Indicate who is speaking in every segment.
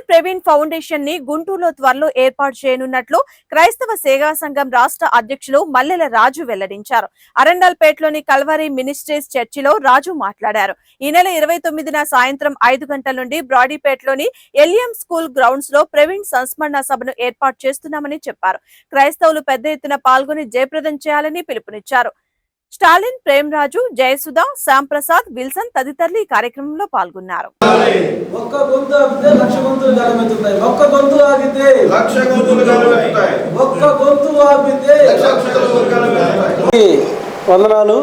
Speaker 1: Doctor Praveen ఫౌండేషన్ని గుంటూరులో త్వరలో ఏర్పాటు చేయనున్నట్లు క్రైస్తవ సేవా సంఘం రాష్ట్ర అధ్యక్షులు మల్లెల రాజు వెల్లడించారు. అరండాల్పేటలోని కల్వరి మినిస్ట్రీస్ చర్చిలో రాజు మాట్లాడారు. ఈ నెల ఇరవై తొమ్మిదిన సాయంత్రం ఐదు గంటల నుండి బ్రాడీపేటలోని ఎలియం స్కూల్ గ్రౌండ్స్లో ప్రవీణ్ సంస్మరణ సభను ఏర్పాటు చేస్తున్నామని చెప్పారు. క్రైస్తవులు పెద్ద ఎత్తున పాల్గొని జయప్రదం చేయాలని పిలుపునిచ్చారు. స్టాలిన్ ప్రేమరాజు జయసుధ శ్యాంప్రసాద్ విల్సన్ తదితరులు ఈ కార్యక్రమంలో పాల్గొన్నారు.
Speaker 2: ఒక్క గొంతు ఆగితే లక్ష గొంతులు గలమెత్తుతాయి ఒక్క గొంతు ఆగితే
Speaker 3: లక్ష గొంతులు గలమెత్తుతాయి.
Speaker 2: ఒక్క గొంతు ఆగితే
Speaker 3: లక్ష గొంతులు గలమెత్తుతాయి.
Speaker 2: ఈ వందనాలు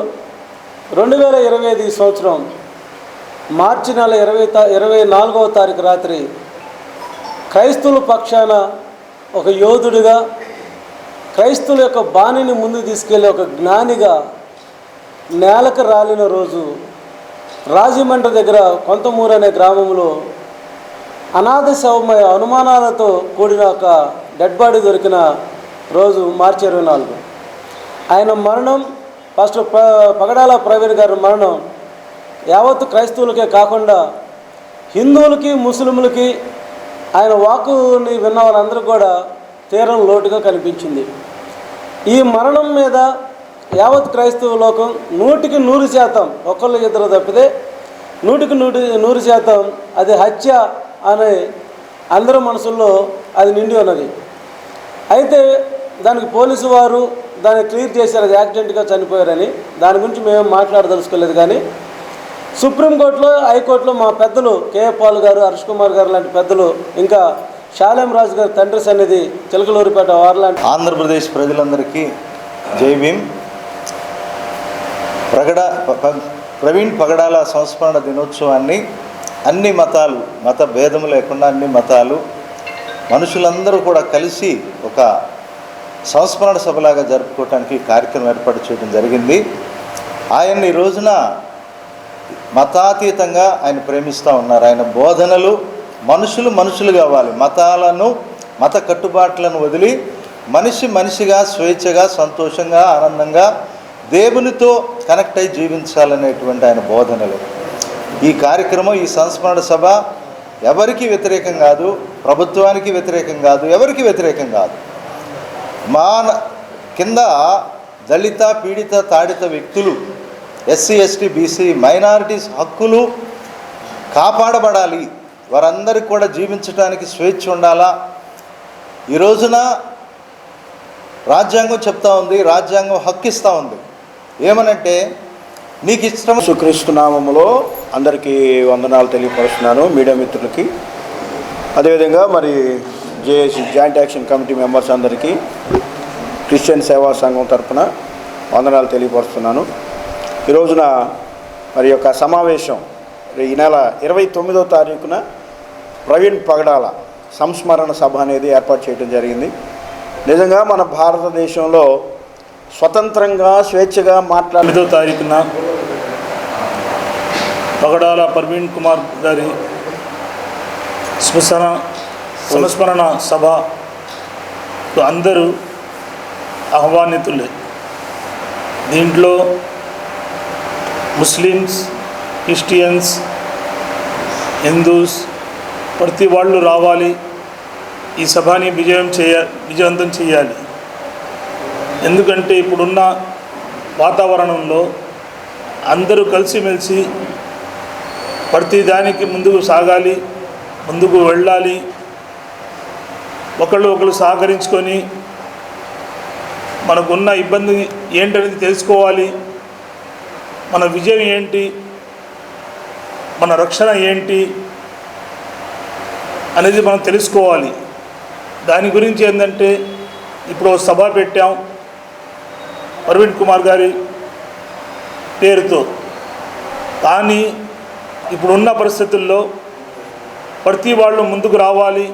Speaker 2: రెండు వేల ఇరవై ఐదు సంవత్సరం మార్చి నెల ఇరవై తా ఇరవై నాలుగవ తారీఖు రాత్రి క్రైస్తవుల పక్షాన ఒక యోధుడిగా క్రైస్తవుల యొక్క బాణిని ముందు తీసుకెళ్ళే ఒక జ్ఞానిగా నేలకు రాలిన రోజు రాజమండ్రి దగ్గర కొంతమూరు అనే గ్రామంలో అనాథ శవమయ అనుమానాలతో కూడిన ఒక డెడ్ బాడీ దొరికిన రోజు మార్చి ఇరవై నాలుగు. ఆయన మరణం ఫస్ట్ ప పగడాల ప్రవీణ్ గారి మరణం యావత్తు క్రైస్తవులకే కాకుండా హిందువులకి ముస్లింలకి ఆయన వాకుని విన్న వాళ్ళందరూ కూడా తీరం లోటుగా కనిపించింది. ఈ మరణం మీద యావత్ క్రైస్తవ లోకం నూటికి నూరు శాతం ఒకళ్ళు ఇద్దరు తప్పితే నూటికి నూటి నూరు శాతం అది హత్య అని అందరూ మనసుల్లో అది నిండి ఉన్నది. అయితే దానికి పోలీసు వారు దాన్ని క్లియర్ చేశారు అది యాక్సిడెంట్గా చనిపోయారని. దాని గురించి మేము మాట్లాడదలుచుకోలేదు కానీ సుప్రీంకోర్టులో హైకోర్టులో మా పెద్దలు కేఏ పాల్ గారు హర్ష్ కుమార్ గారు లాంటి పెద్దలు ఇంకా శాలేం రాజు గారి తండ్రి సన్నిధి చిలకలూరిపేట వారు లాంటి
Speaker 4: ఆంధ్రప్రదేశ్ ప్రజలందరికీ జై భీమ్. ప్రగడ ప్రవీణ్ పగడాల సంస్మరణ దినోత్సవాన్ని అన్ని మతాలు మత భేదం లేకుండా అన్ని మతాలు మనుషులందరూ కూడా కలిసి ఒక సంస్మరణ సభలాగా జరుపుకోవటానికి కార్యక్రమం ఏర్పాటు చేయడం జరిగింది. ఆయన్ని ఈ రోజున మతాతీతంగా ఆయన ప్రేమిస్తూ ఉన్నారు. ఆయన బోధనలు మనుషులు మనుషులు కావాలి మతాలను మత కట్టుబాట్లను వదిలి మనిషి మనిషిగా స్వేచ్ఛగా సంతోషంగా ఆనందంగా దేవునితో కనెక్ట్ అయి జీవించాలనేటువంటి ఆయన బోధనలు. ఈ కార్యక్రమం ఈ సంస్మరణ సభ ఎవరికి వ్యతిరేకం కాదు ప్రభుత్వానికి వ్యతిరేకం కాదు ఎవరికి వ్యతిరేకం కాదు. మాన కింద దళిత పీడిత తాడిత వ్యక్తులు ఎస్సీ ఎస్టీ బీసీ మైనారిటీస్ హక్కులు కాపాడబడాలి. వారందరికీ కూడా జీవించడానికి స్వేచ్ఛ ఉండాలా? ఈ రోజున రాజ్యాంగం చెప్తా ఉంది రాజ్యాంగం హక్కిస్తూ ఉంది. ఏమనంటే నీకు ఇష్టం
Speaker 5: యేసుక్రీస్తు అందరికీ వందనాలు తెలియపరుస్తున్నాను మీడియా మిత్రులకి. అదేవిధంగా మరి JAC joint action committee members అందరికీ క్రిస్టియన్ సేవా సంఘం తరపున వందనాలు తెలియపరుస్తున్నాను. ఈ రోజున మరి యొక్క సమావేశం ఈ నెల ఇరవై తొమ్మిదో తారీఖున ప్రవీణ్ పగడాల సంస్మరణ సభ అనేది ఏర్పాటు చేయడం జరిగింది. నిజంగా మన భారతదేశంలో స్వతంత్రంగా స్వేచ్ఛగా మాట్లాడే
Speaker 6: తారీఖున పగడాల ప్రవీణ్ కుమార్ గారి స్మరణ సంస్మరణ సభ అందరూ ఆహ్వానితులే. దీంట్లో ముస్లిమ్స్ క్రిస్టియన్స్ హిందూస్ ప్రతి వాళ్ళు రావాలి. ఈ సభని విజయం చేయ విజయవంతం చేయాలి. ఎందుకంటే ఇప్పుడున్న వాతావరణంలో అందరూ కలిసిమెలిసి ప్రతి దానికి ముందుకు సాగాలి ముందుకు వెళ్ళాలి. ఒకళ్ళు ఒకళ్ళు సహకరించుకొని మనకున్న ఇబ్బంది ఏంటనేది తెలుసుకోవాలి. మన విజయం ఏంటి? మన రక్షణ ఏంటి? అనేది మనం తెలుసుకోవాలి. దాని గురించి ఏంటంటే ఇప్పుడు సభ పెట్టాం ప్రవీణ్ కుమార్ గారి పేరుతో. కానీ ఇప్పుడున్న పరిస్థితుల్లో ప్రతి వాళ్ళు ముందుకు రావాలి.